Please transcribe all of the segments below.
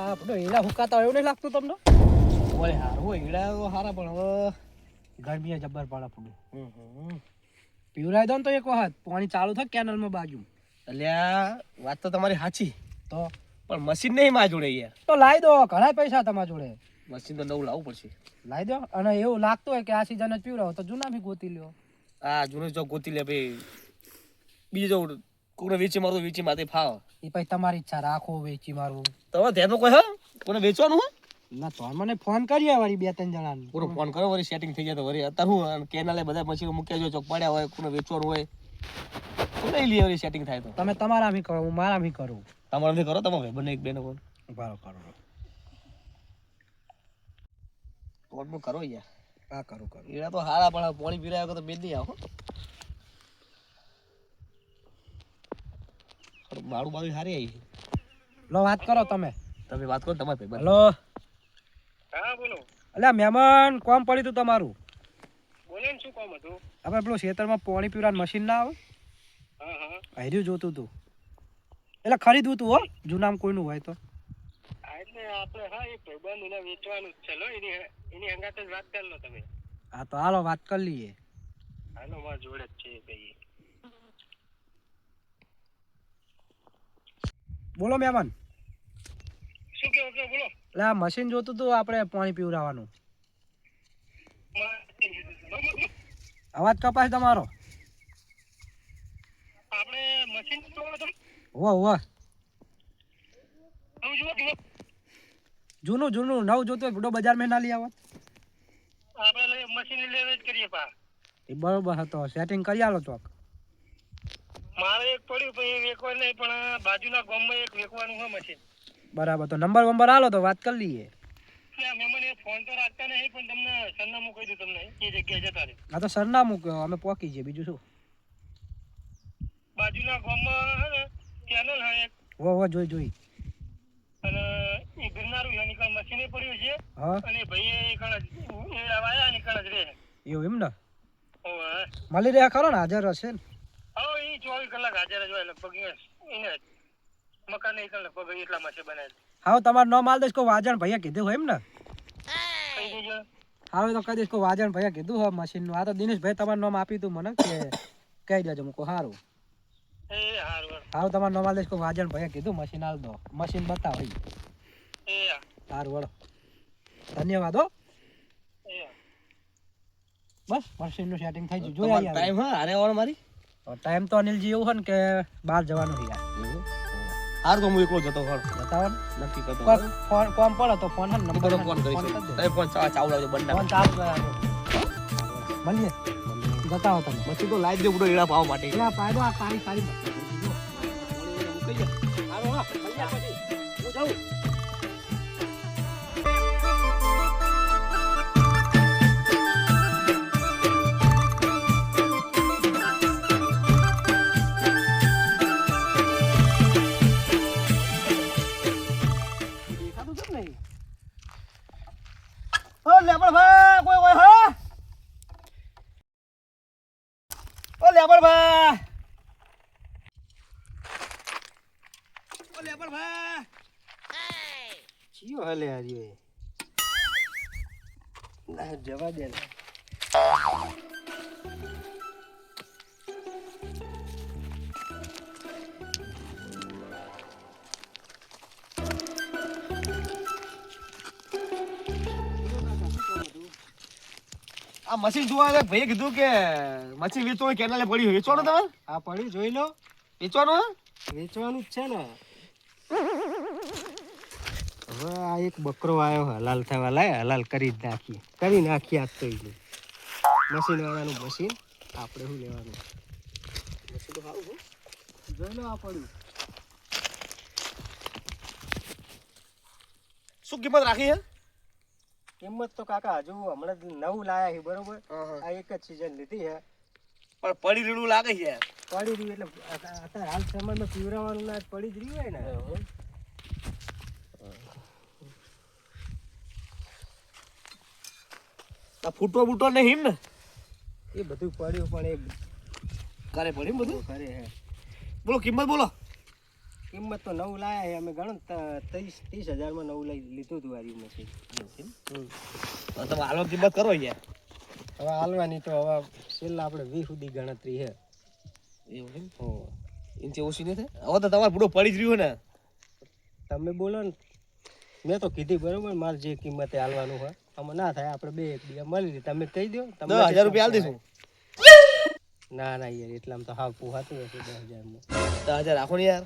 આ પેલો હીરા હુકાતા એવું નહીં લાગતું તમને? ઓય હારું હોય હીડા તો હારા પણ હવે ગરમીએ જબ્બર પડે ફૂડું હમ. દો ને તો એક વખત પાણી ચાલુ થાય કેનલમાં બાજુ અલ્યા વાત તો તમારી સાચી. તો? પણ મશીન નહીં મારા જોડે યાર. તો લાવી દો ઘણા પૈસા તમારા જોડે. મશીન તો નવું લાવવું પડશે. લાવી દો. અને એવું લાગતું હોય કે આ સિઝન જ પીવરાવો તો જૂના બી ગોતી લ્યો. આ જૂનું જો ગોતી લે ભાઈ બીજો કોઈને વેચી મારું વેચી માથે ફાવ. એ પછી તમારી ઈચ્છા રાખો વેચી મારું. તમે ધ્યાનમાં કોઈ હા? કોને વેચવાનું ના તો મને ફોન કરીએ વળી બે ત્રણ જણાને. પૂરો ફોન કરો વળી સેટિંગ થઈ જાય તો વળી અત્યારે હું કેનાલે બધા પછી મૂક્યા જો ચોક પડ્યા હોય કોને વેચવાનું હોય. કોને લઈ લે વળી સેટિંગ થાય તો? તમે તમારા ભી કરો હું મારા ભી કરું. તમારા નથી કરો? તમે બંને એક બેન ફોન બરો કરો. ફોન કરો યાર. હા કરું કરું. એડા તો હારા પણ આ પાણી પીરાયો તો નહીં આવો મારું બાજુ સારી આવી લો વાત કરો તમે. તમે વાત કરો તમારે ભાઈ હલો. હા બોલો. અલ્યા મહેમાન કોમ પડ્યું તું તમારું? બોલે ને શું કોમ હતું? આપણે પેલું ખેતરમાં પાણી પીવડાનું મશીન ના આવે? હા હા. હર્યું જોતું તું. એટલે ખરીદવું તું હો. જૂનામ કોઈનું હોય તો. એટલે આપણે હા એ ભાઈબંધ એને વેચવાનું છે. લો એની એની હંગાત જ વાત કરી લો તમે. હા તો હાલો વાત કરી લઈએ. હાલો મારા જોડે જ છે ભાઈ બોલો મહેમાન. શું કેવું ઓકે બોલો. લે આ મશીન જોતું તું આપણે પાણી પીવડાવવાનું. અવાજ કપાય તમારો. આપણે મશીન હોવા હોવા આવું જૂનું જૂનું નવું જોતું હોય બજાર બજારમાં ના લઈ આવત આપણે મશીન લેવે જ કરીએ પા. એ બરોબર હતો સેટિંગ કરી આલો ચોક. મારે એક પડ્યું પણ એ વેકવા નહીં પણ બાજુના ગામમાં એક વેકવાનું હોય મશીન બરાબર તો નંબર વંબર આલો તો વાત કરી લઈએ. ફોન તો રાખતા નહીં પણ તમને સરનામું કહી દઉં તમને એ જગ્યાએ જતા રહે. તો સરનામું કહો અમે પહોંચી જઈએ બીજું શું? બાજુના ગામમાં હે કેનલ હે એક. હો હો જોઈ જોઈ. અને એ ગિરનારું છે નીકળ મશીને પડ્યું છે હા. અને ભાઈ એ જ એ આયા ને કણ જ રહે. એવું એમ ને? મળી રહ્યા ખરો ને હાજર હશે ને હવે એ ચોવીસ કલાક હાજર જ હોય લગભગ એને મકાન એ કણ લગભગ એટલામાં છે બનાવેલ હા તમારું નામ આલ દઈશ કોઈ વાજણ ભૈયા કીધું હોય એમ ને? હવે તો કહી દઈશ કોઈ વાજણ ભૈયા કીધું હોય મશીનનું આ તો દિનેશભાઈ તમારું નામ આપ્યું તું મને કે કહી દેજો મૂકો સારું હારું હારું. તમારું નામ આલ દઈશ કોઈ વાજણ ભૈયા કીધું મશીન આલ દો. મશીન બતાવો ઈ. એ હા. સારું વળો ધન્યવાદ હો. બસ મશીનનું સેટિંગ થઈ ગયું. જોયા ટાઈમ હા અરે ઓર મારી? ટાઈમ તો અનિલજી એવું હોય ને કે બહાર જવાનું છે યાર. હારું તો હું એકલો જતો ખરો બતાવો નક્કી કરતો ફોન કોમ પડે તો ફોન હન નંબર ફોન કરી છે ફોન ચા ચાવ લાવજો બંડા ફોન ચાવ મળીએ. જતા હો તમે. પછી તો લાઈટ દે બધો એડા પાવા માટે. એટલે આ પાયદો આ કાળી કાળી મશીન. હાલો, હા, પછી. હું જાઉં. ઓ લેબર ભા ચિયો હલે હારી. ના જવા દે આ મશીન જોવા ભાઈએ કીધું કે મશીન વેચવાનું કેનાલે પડ્યું વેચવાનું તમે? આ પડ્યું જોઈ લો. વેચવાનું? વેચવાનું જ છે ને. હવે આ એક બકરો આવ્યો હલાલ થવા લાય હલાલ કરી જ નાખીએ. કરી નાખીએ આજ તો ઈ. મશીન વાળાનું મશીન આપણે શું લેવાનું? મશીન તો સારું જોઈ લો આ પડ્યું શું કિંમત રાખી હે કિંમત તો કાકા હજુ હમણાં નવું લાયા છે બરોબર? આ એક જ સિઝન લીધી છે. પણ પડી રેડું લાગે છે. પડી રહ્યું એટલે અત- અત્યારે હાલ સમયમાં પીવરાવાનું ના પડી જ રહ્યું હોય ને. આ ફૂટો બૂટો નહીં ને? એ બધું પડ્યું પણ એ કરે પડ્યું બધું? કરે હે. બોલો કિંમત બોલો. કિંમત તો નવું લાયા છે અમે ગણો ત્રીસ ત્રીસ હજારમાં નવું લઈ લીધું હતું રહ્યું મશીન તમે હાલો કિંમત કરો યાર હવે હાલવાની તો હવે છેલ્લા આપણે વીસ સુધી ગણતરી છે એવું ઇંચે ઓછી નહીં થાય હવે તો તમારે પૂરો પડી જ રહ્યું ને. તમે બોલો ને. મેં તો કીધી બરોબર મારે જે કિંમતે હાલવાનું હોય. આમાં ના થાય આપણે બે એક બીજા મળી તમે કહી દો તમે દસ હજાર રૂપિયા હાલ દઈશું. ના ના યાર એટલામાં તો હાવ પોહાતું હશે દસ હજારમાં. દસ હજાર રાખો ને યાર.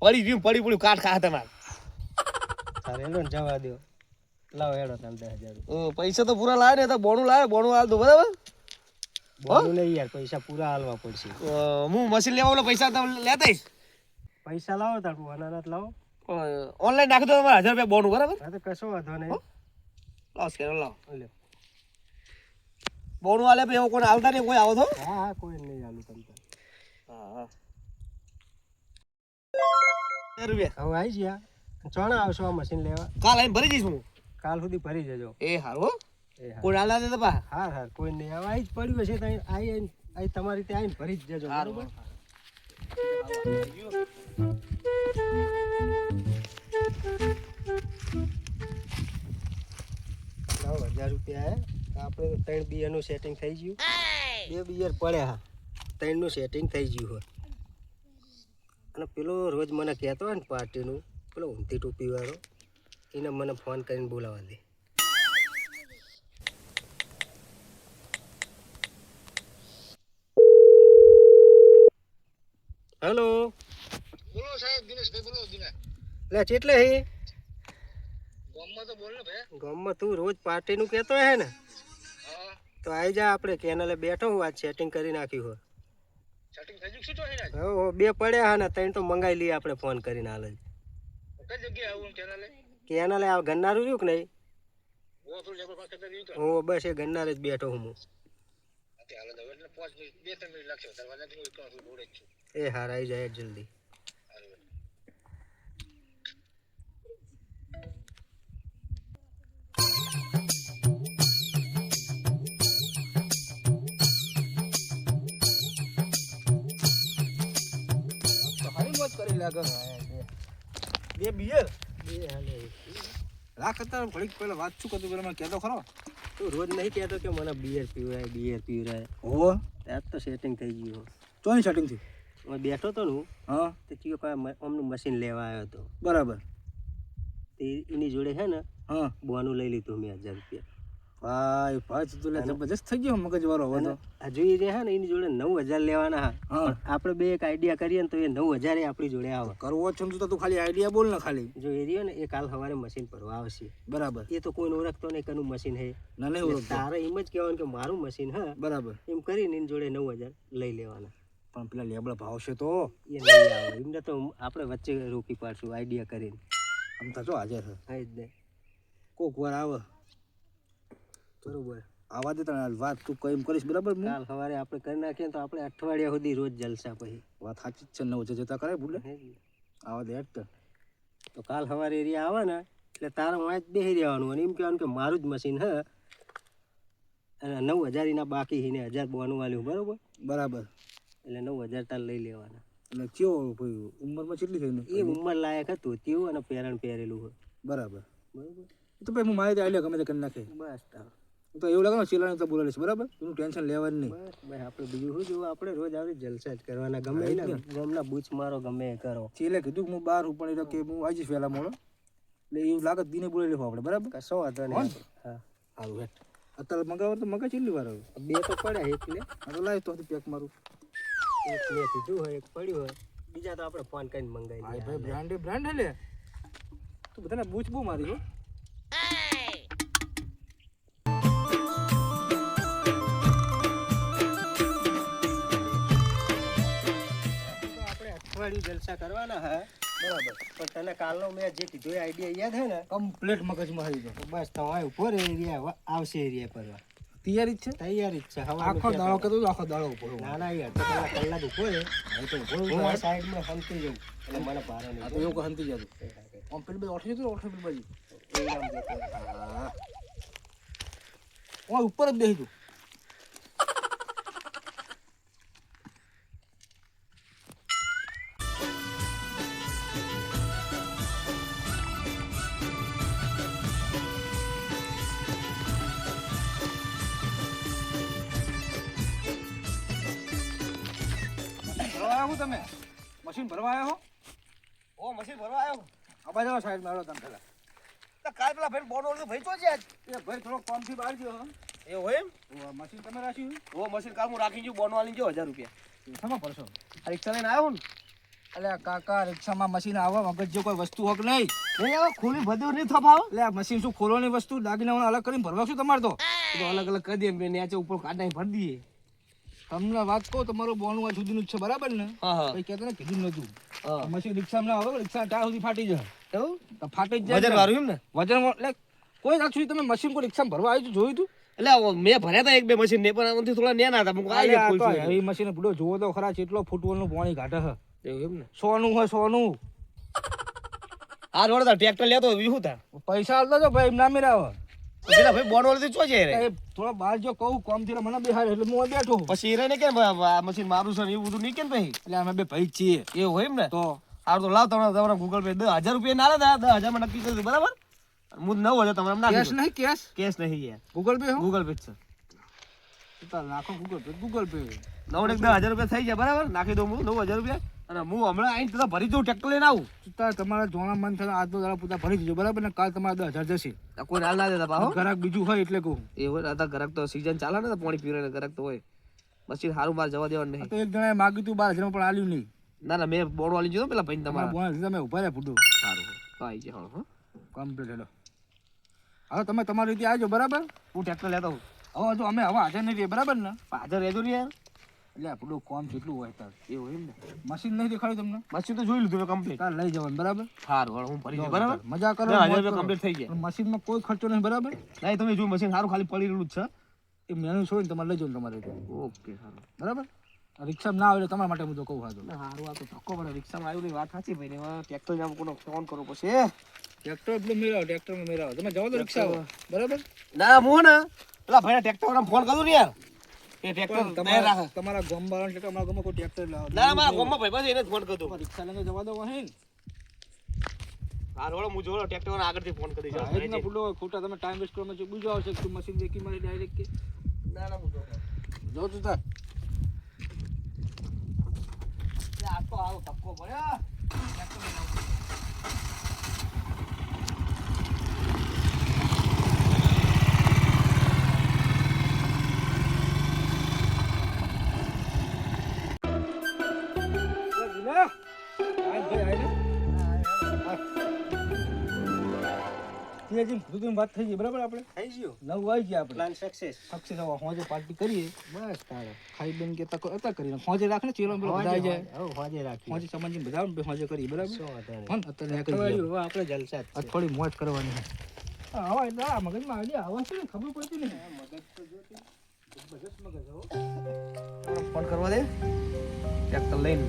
પડી રહ્યું પડી પડ્યું કાટ ખા તમારે. તારે હેડો ને જવા દો લાવો હેડો તમે દસ હજાર રૂપિયા. પૈસા તો પૂરા લાવે ને તો બોનું લાવે બોનું હાલ દો બરાબર? બોલું નહીં યાર પૈસા પૂરા હાલવા પડશે. હું મશીન લેવા ઓલો પૈસા તમે લેતા પૈસા લાવો તારું અનાનાથ લાવો. ઓનલાઈન નાખી દો તમારે હજાર રૂપિયા બોનું બરાબર? હા તો કશો વાંધો નહીં. લાવો સ્કેનર લાવો લ્યો. બોનું આલે પછી કોણ હાલતા નહીં કોઈ આવો તો? હા હા કોઈ નહીં હાલું તમ. હા રૂપિયા. હવે આવી ગયા. ચોણા આવશો આ મશીન લેવા. કાલ આવીને ભરી જઈશ હું. કાલ સુધી ભરી જજો. એ હારો કોઈ હાલતા નહીં તો પા હા હા કોઈ નહીં. હવે આવી જ પડ્યું હશે ત્યાં આવી અહીં તમારી ત્યાં આવીને ભરી જ જજો બરોબર? લાવો હજાર રૂપિયા આપણે તો ત્રણ બિયરનું સેટિંગ થઈ ગયું. બે બિયર પડ્યા હા. ત્રણનું સેટિંગ થઈ ગયું હોય. અને પેલો રોજ મને કહેતો હોય ને પાર્ટીનું પેલો ઊંધી ટોપીવાળો એને મને ફોન કરીને બોલાવવા દે. હેલો. બોલો સાહેબ દિનેશભાઈ બોલો દિનેશ. લે ચેટલે હે? ગામમાં તો બોલ ને ભાઈ. ગામમાં તું રોજ પાર્ટીનું કહેતો હે ને તો આવી જા આપણે કેનલે બેઠો હું આજ સેટિંગ કરી નાખ્યું હોય. સેટિંગ થઈ ગયું તો એને હો હો બે પડ્યા હે ને ત્રણ તો મંગાવી લઈએ આપણે ફોન કરીને હાલ કઈ જગ્યાએ આવું કેનાલે? કેનલે આ ગન્નારું રહ્યું કે નહીં? હું બસ એ ગન્નારે જ બેઠો હું. હું તો જાય તો મોજ કરી લાગે બે બિયર બે હાલે. રાખ અત્યારે ઘડીક પહેલા વાત શું કરતું પેલા મને કહેતો ખરો. તું રોજ નહીં કહેતો કે મને બિયર પીવરાય બિયર પીવરાય. હો. ત્યાં તો સેટિંગ થઈ ગયું ચોની સેટિંગ થઈ હું બેઠો તો ને હું હા. તે કયો કોઈ અમનું મશીન લેવા આવ્યો હતો બરાબર. તે એની જોડે છે ને હા. બોનું લઈ લીધું મેં હજાર રૂપિયા. ભાઈ ભાઈ તું જબરજસ્ત થઈ ગયો મગજ વાળો વધો હજુ એ જે ને એની જોડે નવ હજાર લેવાના હા. આપણે બે એક આઈડિયા કરીએ ને તો એ નવ હજાર એ આપણી જોડે આવે. કરવો છે તો તું ખાલી આઈડિયા બોલ ને ખાલી. જો એ રહ્યો ને એ કાલ સવારે મશીન ભરવા આવશે. બરાબર. એ તો કોઈને ઓળખતો નહીં કનું મશીન હે. ના નહીં ઓળખતો. તારે એમ જ કહેવાનું કે મારું મશીન હા. બરાબર. એમ કરીને એની જોડે નવ હજાર લઈ લેવાના. પણ પેલા લેબડા ભાવશે તો. એ નહીં આવે. એમને તો આપણે વચ્ચે રોકી પાડશું આઈડિયા કરીને. આમ તો જો હાજર હા એ જ ને. કોક વાર આવે. બરોબર. આવા દે તને વાત તું કઈ કરીશ બરાબર કાલ સવારે આપણે કરી નાખીએ તો આપણે અઠવાડિયા સુધી રોજ જલસા પછી. વાત સાચી જ છે નવ છે જતા કરે ભૂલે. આવા દે હેડ તો. કાલ સવારે એરિયા આવે ને એટલે તારા વાંચ બેસી રહેવાનું અને એમ કહેવાનું કે મારું જ મશીન હે. અને નવ હજાર એના બાકી એને હજાર બોનું વાલ્યું બરોબર? બરાબર. એટલે નવ હજાર તાર લઈ લેવાના. એટલે કયો ભાઈ ઉંમરમાં કેટલી થઈ એ ઉંમર લાયક હતું તેવું અને પેરણ પહેરેલું હોય બરાબર. બરાબર? તો ભાઈ હું મારી ત્યાં ગમે તે કરી નાખે. બસ તાર. તો એવું લાગે ચેલાને તો બોલાવીશ. બરાબર? એનું ટેન્શન લેવાનું નહીં. ભાઈ આપણે બીજું શું જોવું? આપણે રોજ આવી જલસા જ કરવાના. ગમે ને ગમના બૂચ મારો ગમે એ કરો. ચેલે કીધું કે હું બહાર હું પણ કે હું આવી જઈશ વહેલા મોડો. એટલે એવું લાગે દિને બોલાવી લેવું આપણે. બરાબર? કશો વાંધો નહીં. હા. સારું હેઠ. અત્યારે મગાવો તો મગા કેટલી વાર આવે બે તો પડ્યા એક લે હા તો લાવ તો પેક મારું. એક મેં કીધું હોય એક પડ્યું હોય. બીજા તો આપણે ફોન કરીને મંગાવી ભાઈ બ્રાન્ડ બ્રાન્ડ હે લે. તું બધાને બૂચ બહુ મારી હો. અઠવાડિયું જલસા કરવાના હે? બરાબર. પણ તને કાલનો મેં જે કીધો આઈડિયા યાદ હે ને કમ્પ્લીટ મગજમાં આવી ગયો. તો બસ તમારે ઉપર એરિયા આવશે એરિયા પરવા તૈયારી જ છે? તૈયારી જ છે. હવે આખો દાડો કીધું આખો દાડો ઉપર ના ના યાર તો પેલા કલાક ઉપર રહે. તો ઉપર હું સાઈડમાં હંતી જઉં. એટલે મને ભારે નહીં આ તો એવું હંતી જતું ઓમ પેલી બાજુ ઓઠી જતું ઓઠી પેલી બાજુ. ઉપર જ બેસી તું મશીન ભરવા આવ્યો? આ જાવ સાહેબ મારો તમ પેલા તો કાલ પેલા ભાઈ બોર્ડ ઓળખે ભાઈ તો છે એ ભાઈ થોડો કોમથી બહાર ગયો એ હોય એમ? મશીન તમે રાખ્યું? ઓ મશીન કાલ હું રાખી ગયું બોર્ડ વાળી જો હજાર રૂપિયા. શેમાં ભરશો? આ રિક્ષા લઈને આવ્યો ને? અલ્યા કાકા રિક્ષામાં મશીન આવે મગજ જો કોઈ વસ્તુ હોક નહીં. નહીં ખોલી બધું નહીં થપાવ. એટલે મશીન શું ખોલવાની વસ્તુ? દાગીના અલગ કરીને ભરવા શું તમારે તો? તો અલગ અલગ કરી દે મેં નેચે ઉપર કાઢ નાખી ભરી દઈએ. તમને વાત કહું તમારું બોનું આ સુધીનું જ છે બરાબર ને? હા હા. કઈ કહેતો ને કીધું નતું મશીન રિક્ષામાં ના આવે રિક્ષા ટાર સુધી ફાટી જાય. એવું? ફાટી જાય વજન વાળું એમ ને? વજન એટલે કોઈ રાત સુધી તમે મશીન કોઈ રિક્ષામાં ભરવા આવ્યું જોયું તું? એટલે મેં ભર્યા હતા એક બે મશીન ને પણ થોડા નેના હતા મુક આવી heavy machine બુડો જોવો તો ખરા કેટલો ફૂટબોલનું પાણી કાઢે છે. એવું એમ ને? સોનું હોય સોનું. આ રોડ ટ્રેક્ટર લેતો વિહુ તા પૈસા આલતો જો ભાઈ એમ ના મેરાવે ભાઈ બોર્ડ વાળો ચો છે રે? થોડા બહાર જો કહું કોમથી મને બેહાર એટલે હું બેઠો પછી રે ને કે આ મશીન મારું છે એ એવું બધું નહીં કેમ ભાઈ? એટલે અમે બે ભાઈ છીએ. એ હોય એમ ને? તો? હારું તો લાવ તમારા તમારા ગૂગલ પે દસ હજાર રૂપિયા ના લેતા દસ હજારમાં નક્કી કરી બરાબર? હું નવ હજાર તમારે ના કેશ નહીં કેશ? કેશ નહીં યાર. ગૂગલ પે હું? ગૂગલ પે છે. નાખો ગૂગલ પે ગૂગલ પે નવ ને એક દસ હજાર રૂપિયા થઈ જાય બરાબર? નાખી દઉં હું નવ હજાર રૂપિયા. અને હું હમણાં આવીને તરત ભરી દઉં ટ્રેક્ટર લઈને આવું. તાર તમારા જોણા મન થાય આજનો દાડા પૂતા ભરી દેજો બરાબર? ને કાલ તમારા દસ હજાર જશે. કોઈ હાલ ના દેતા પાહો. ગ્રાહક બીજું હોય એટલે કહું. એ હોય આ ગ્રાહક તો સીઝન ચાલે ને તો પાણી પીવે ને ગ્રાહક તો હોય. પછી સારું બહાર જવા દેવાનું નહીં. તો એક જણાએ માગ્યું તું બાર હજારમાં પણ આલ્યું નહીં. ના ના મેં બોર્ડ વાળી જોયું પેલા ભાઈ તમારા. તમારા તમે ઊભા રહ્યા ફૂટું. સારું તો આવી જાય હા કમ્પ્લીટ હેલો. હવે તમે તમારી રીતે આવજો બરાબર? હું ટ્રેક્ટર લેતો હું હવે જો અમે હવે હાજર નહીં રહીએ બરાબર ને? હાજર રહેજો ને યાર. એટલે આપણું કોમ કેટલું હોય તાર એવું એમ ને. મશીન નહીં દેખાડ્યું તમને? મશીન તો જોઈ લીધું કમ્પ્લીટ તાર લઈ જવાનું બરાબર? સારું હું ફરી બરાબર? મજા કરો હજાર રૂપિયા કમ્પ્લીટ થઈ ગયા. મશીનમાં કોઈ ખર્ચો નહીં બરાબર? નહીં તમે જો મશીન સારું ખાલી પડી રહેલું જ છે. એ મેનુ છોડીને તમારે લઈ જવાનું તમારે ઓકે સારું બરાબર? રિક્ષામાં ના આવે તમારા માટે હું તો કહું હાજર સારું આ તો ધક્કો પડે. રિક્ષામાં આવ્યું નહીં વાત સાચી ભાઈ ને ટ્રેક્ટર જાવ કોનો ફોન કરવો પછી ટ્રેક્ટર એટલું મેળવો ટ્રેક્ટરમાં મેળવો. તમે જાઓ તો રિક્ષા બરાબર? ના હું ને. પેલા ભાઈ ટ્રેક્ટર ફોન કરું ને યાર. એ ટ્રેક્ટર તૈયાર રાખે. તમારા ગામ વાળાને અમારા ગામમાં કોઈ ટ્રેક્ટર લાવો. ના મારા ગામમાં ભાઈ બસ એને ફોન કરતો રિક્ષા લઈને જવા દો અહીં. હા રોડો હું જોડો ટ્રેક્ટર આગળથી ફોન કરી હા, દઈશ એ જ ના ફૂટો ખોટા તમે ટાઈમ વેસ્ટ કરો બીજો આવશે કે મશીન દેખી મારી ડાયરેક્ટ કે? ના ના હું જો તું તાર. આ તો આવો ધક્કો પડ્યો. વાત થઈ ગઈ. બરાબર આપણે? થઈ ગયું. નવ આવી ગયા આપણે. પ્લાન સક્સેસ સક્સેસ હવે હોજે પાર્ટી કરીએ. બસ તારે. ખાઈ બેન કે તકો હતા કરીને. હોજે રાખને ચેલો પેલો બધાઈ જાય. હવે હોજે રાખી હોજે સમાજી બધા ને હોજે કરી બરાબર? શું વધારે હન અત્યારે કરી આપણે જલસા. થોડી મોજ કરવાની હા આવા એટલે આ મગજમાં આઈડિયા આવા છે ને ખબર પડતી ને ફોન કરવા દે. ટ્રેક્ટર લઈને.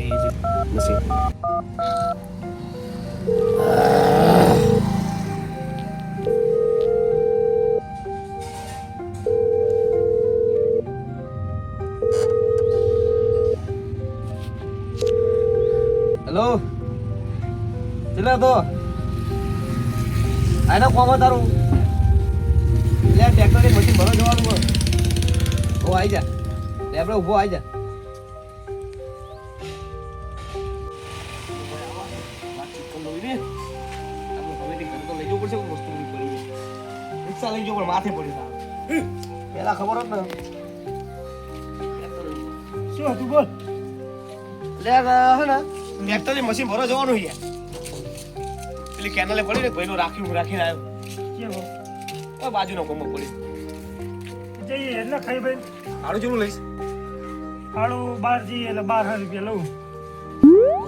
એ કોમ તારું લે ટ્રેક્ટર મશીન ભરવા જવાનું હોય. ઓ આવી જા. લે, આપણે ઊભો આવી જા. જવું જવું પણ માથે પડી પેલા ખબર હોત ને. શું હતું બોલ? લે આ ને ટ્રેક્ટર મશીન ભરો જવાનું યાર પેલી કેનલે પડી ને, ભાઈનું રાખ્યું રાખીને આવ્યો ઓય બાજુનો કોમો પડી જઈએ એટલે ખાઈ ભાઈ. આડું જેવું લઈશ? આડું બાર જઈએ એટલે બાર હજાર રૂપિયા લઉં.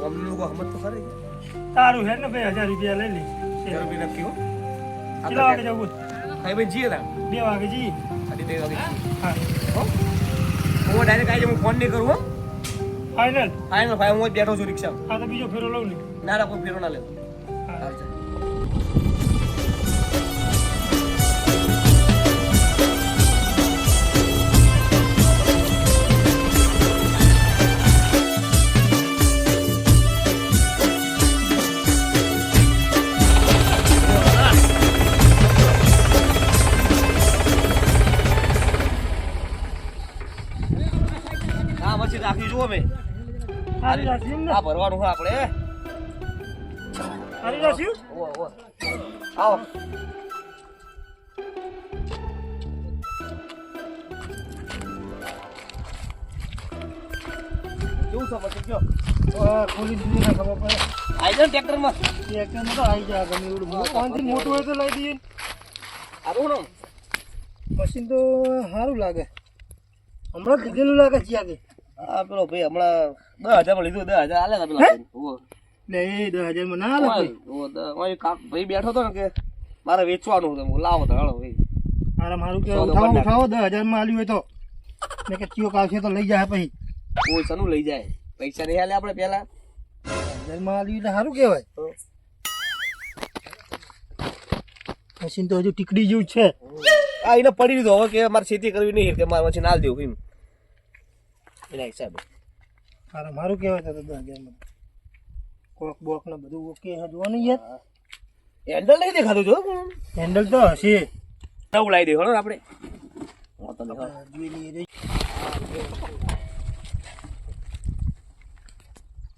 અમને લોકો સમજ તો ખરી. તારું હેડ ને ભાઈ હજાર રૂપિયા લઈ લે હજાર રૂપિયા નક્કી હો. કેટલા વાગે જવું? ભાઈ ભાઈ જઈએ તા બે વાગે જઈએ. સાડી ત્રણ વાગે. હા. હું. ડાયરેક્ટ આવી હું ફોન નહીં કરું હો. ફાઇનલ હા ને ભાઈ હું બેઠો છું રિક્ષા હા તો બીજો ફેરો લઉં ને. ના ના કોઈ ફેરો ના લેવો આ ભરવાનું છે આપણે. હારી? ઓવો, ઓવો. આવો. કેવું છે પછી કયો? ખોલી દીધી ને ખબર પડે. આઈ જાય તો આવી જાય ગમે એવડું મોટું મોટું હોય તો લઈ દઈએ ને. મશીન તો સારું લાગે. હમણાં લીધેલું લાગે છે કે આ પેલો ભાઈ હમણાં દસ હજારમાં લીધું દસ હજાર આલે પેલા. એટલે એ દસ ના. ઓવો, દ- ઓય કાક ભાઈ બેઠો હતો ને કે મારે વેચવાનું હતું લાવો તો હાલો ભાઈ. મારા મારું કે ઉઠાવો ઉઠાવો દસ હજારમાં આલ્યું હોય તો. મેં કે ચિયો આવશે તો લઈ જાય પછી. કોઈ સનું લઈ જાય? પૈસા નહીં આલે આપણે પેલા? હજારમાં આલ્યું એટલે સારું કહેવાય. મશીન તો હજુ ટીકડી જેવું છે. આ એને પડી દીધો હવે કે મારે ખેતી કરવી નહીં કે મારે પછી આલ દેવું એમ. એના હિસાબે. મારે મારું કહેવાય તો દસ હજારમાં કોક બોક ને બધું ઓકે જોવાનું યાર હેન્ડલ નહીં દેખાતું જો. હેન્ડલ તો હશે. નવું લાવી દે ને આપણે.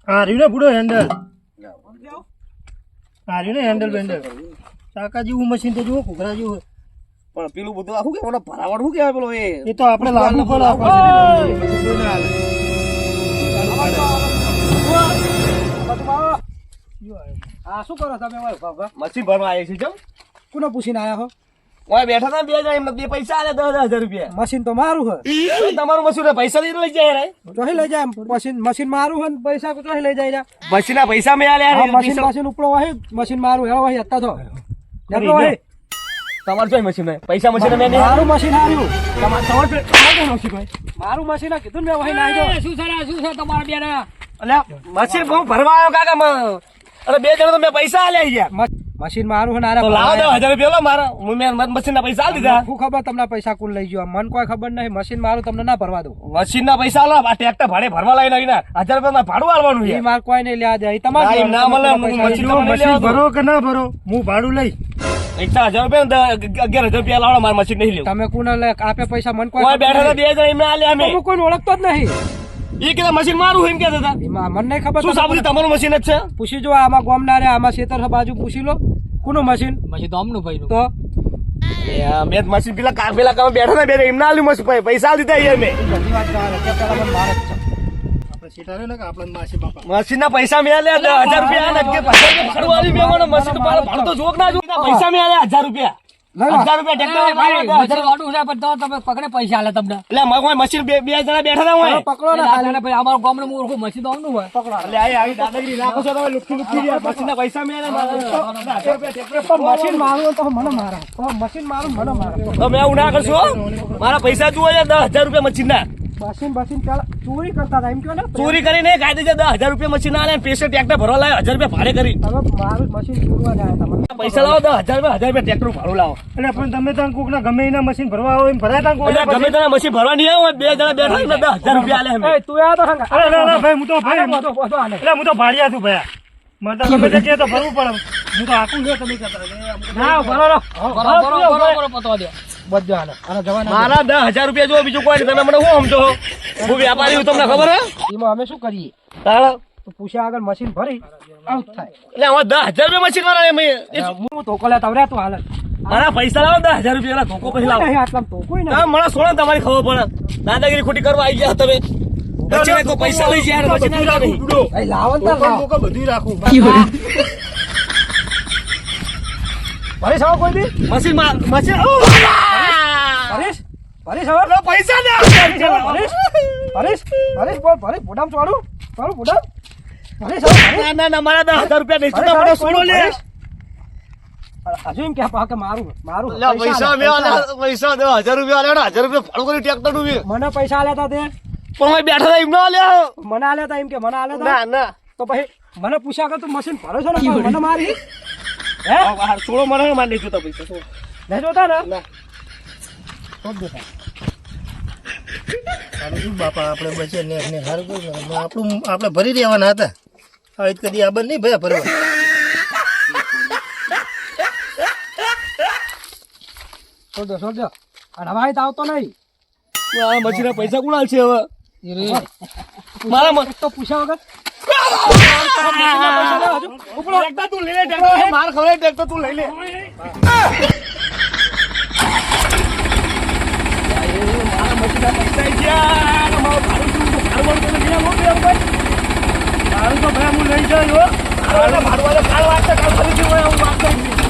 હા, રહ્યું ને બુડો હેન્ડલ? હા રહ્યું ને હેન્ડલ બેન્ડલ? ચાકા જેવું મશીન તો જુઓ કુકરા જેવું પણ પેલું બધું આખું કે મને ભરાવડ શું કહેવાય પેલો એ? એ તો આપણે લાગુ હાલે. આ શું કરો તમે? મશીન ભરવા આવી છે જમ કોને પૂછીને આયા હો? ઓય બેઠા તા બે હજાર એમને બે પૈસા આલે દસ હજાર રૂપિયા. મશીન તો મારું હે. તમારું મશીન પૈસા લઈ લઈ જાય રે ચોહી લઈ જાય મશીન મશીન મારું હે પૈસા ચોહી લઈ જાય મશીન ના પૈસા મેં આલે હા મશીન મશીન ઉપડો વાહી મશીન મારું હે વાહી અત્તા તો. તમારું જોઈ મશીન પૈસા મશીન મેં નહીં. મારું મશીન આવ્યું. તમારું તમારું તમારું મશીન ભાઈ મારું મશીન કીધું ને ભાઈ ના જો શું સર શું સર તમારા બેન? અલ્યા મશીન બહુ ભરવા આવ્યો કાકા અરે બે જણા તો મેં પૈસા આલે ગયા મશીન મારું હે ને તો લાવો દો હજાર રૂપિયા લો મારા હું મેં મશીન ના પૈસા આલી દીધા. શું ખબર તમને પૈસા કોણ લઈ ગયો? મન કોઈ ખબર નહીં મશીન મારું તમને ના ભરવા દઉં. મશીન ના પૈસા લો આ ટ્રેક્ટર ભાડે ભરવા લાવી નાખીને. હજાર રૂપિયા ભાડું આલવાનું છે. માર કોઈ નહીં લેવા દે તમારે ના મળે, મશીન. ભરો કે ના ભરો? હું ભાડું લઈ પૈસા હજાર રૂપિયા અગિયાર હજાર રૂપિયા લાવો મારે મશીન નહીં લેવું. તમે કોને લે આપે પૈસા મન કોઈ બેઠા. બે જણા એમને આલ્યા અમે. હું કોઈને ઓળખતો જ નહીં. એ કીધા મશીન મારું એમ કહેતા હતા. મને નહીં ખબર શું સાબુજી તમારું મશીન જ છે? પૂછી જો આમાં ગોમ ના રે આમાં શેતર બાજુ પૂછી લો. કોનું મશીન? મશીન તો અમનું ભાઈ તો? મેં મશીન પેલા કાર પેલા કામ બેઠા ને બે એમને આલ્યું મશીન પૈસા દીધા મેં બધી વાત મશીન ના પૈસા મેં હજાર રૂપિયા આલ્યા. પૈસા કે ભાડું મેં મશીન તો મારે ભાડું જોક ના જોક. પૈસા મેં હજાર રૂપિયા. મારે કોઈ મશીન બે બે જણા બેઠા હોય. પકડો ને દાદાને પછી અમારું ગામનું હું ઓળખું મશીન તો આમનું હોય એટલે દાદાગીરી રાખો છો તમે લુખી લુખી રહ્યા. પૈસા મેં આલ્યા મશીન મારું તો મને મારે. મશીન મારું મને મારે. તો એવું ના કરશો મારા પૈસા જુઓ દસ હજાર રૂપિયા મશીન ના ચોરી કરતા હતા એમ કહો ને? ચોરી કરીને કાયદેસર દસ હજાર રૂપિયા મશીન આવે પેશન્ટ ટ્રેક્ટર ભરવા લાવે હજાર રૂપિયા ભાડે કરી. હવે મારું મશીન ચોરવા જાય તમે પૈસા લાવો દસ હજાર રૂપિયા હજાર રૂપિયા ટ્રેક્ટર ભાડું લાવો. એટલે પણ તમે ત્યાં કોક ના ગમે એના મશીન ભરવા આવો એમ ભરાય ત્યાં એટલે ગમે તેને મશીન ભરવા નહીં આવે બે જણા બેઠા એટલે દસ હજાર રૂપિયા આલે તું આ તો અરે ના ના ભાઈ હું તો ભાઈ એટલે હું તો ભાડિયા છું ભાઈ. મને તો ગમે તે કહે તો ભરવું પડે. હું તો આખું છે તમે કહેતા હતા. ભરો ભરો. ભરો બરોબર પતવા દો. બધો જવાના મારા દસ હજાર રૂપિયા જો બીજું કોઈ તમે મને શું સમજો હું વેપારી તમને ખબર હે એમાં અમે શું કરીએ? તારા? પૂછ્યા આગળ મશીન ભરી આઉટ થાય. એટલે અમે દસ હજાર રૂપિયા મશીન વાળા એમ હું તો કોલે તવરે તો હાલ. મારા પૈસા લાવો દસ હજાર રૂપિયા ધોકો પછી લાવો. આટલા મને સોળા તમારી ખબર પડે. દાદાગીરી ખોટી કરવા આવી ગયા તમે. પૈસા લઈ જાય લાવ. બધું રાખું. ભરીશ આવો કોઈ દી. મસી માં મશીન ઓ! ભરીશ ભરીશ હવે લો, પૈસા દે પરેશ પરેશ. પરેશ બોલ પરેશ બોડામ ચોડું ચોડું બોડામ. પરેશ આવો ના ના ના મારા દસ હજાર રૂપિયા નહીં. છૂટા મને સોળો લે. હજુ એમ કે પાકે મારું મારું પૈસા મે પૈસા દે 1000 રૂપિયા ને હજાર રૂપિયા ભાડું કરી ટ્રેક્ટરનું બી. મને પૈસા આલ્યા તા તે. પણ હું બેઠા હતા એમ ના આલ્યા. મને આલ્યા તા એમ કે મને આલ્યા તા. ના તો પછી મને પૂછ્યા કે તું મશીન ભરો છો ને મને મારી હે? સોળો મને માર નહીં જોતા પૈસા સોળો. નહીં જોતા ને? ના. તો શું બાપા આપણે બચે ને ને સારું આપણું આપણે ભરી દેવાના હતા. હવે કદી આ બંધ નહીં ભયા ભરવા. છોડ દો છોડ અને હવે તો આવતો નહીં. આ મશીનના પૈસા કુણાલ છે હવે? મારા મત તો પૂછ્યા વગર. તું લે ખવડાય ટ્રેક્ટર તું લઈ લે અને મારો ભાઈ? મારું તો હું લઈ જાય હો ભાડું વાળો ભાડું વાળો કાલ વાત કાલ કરી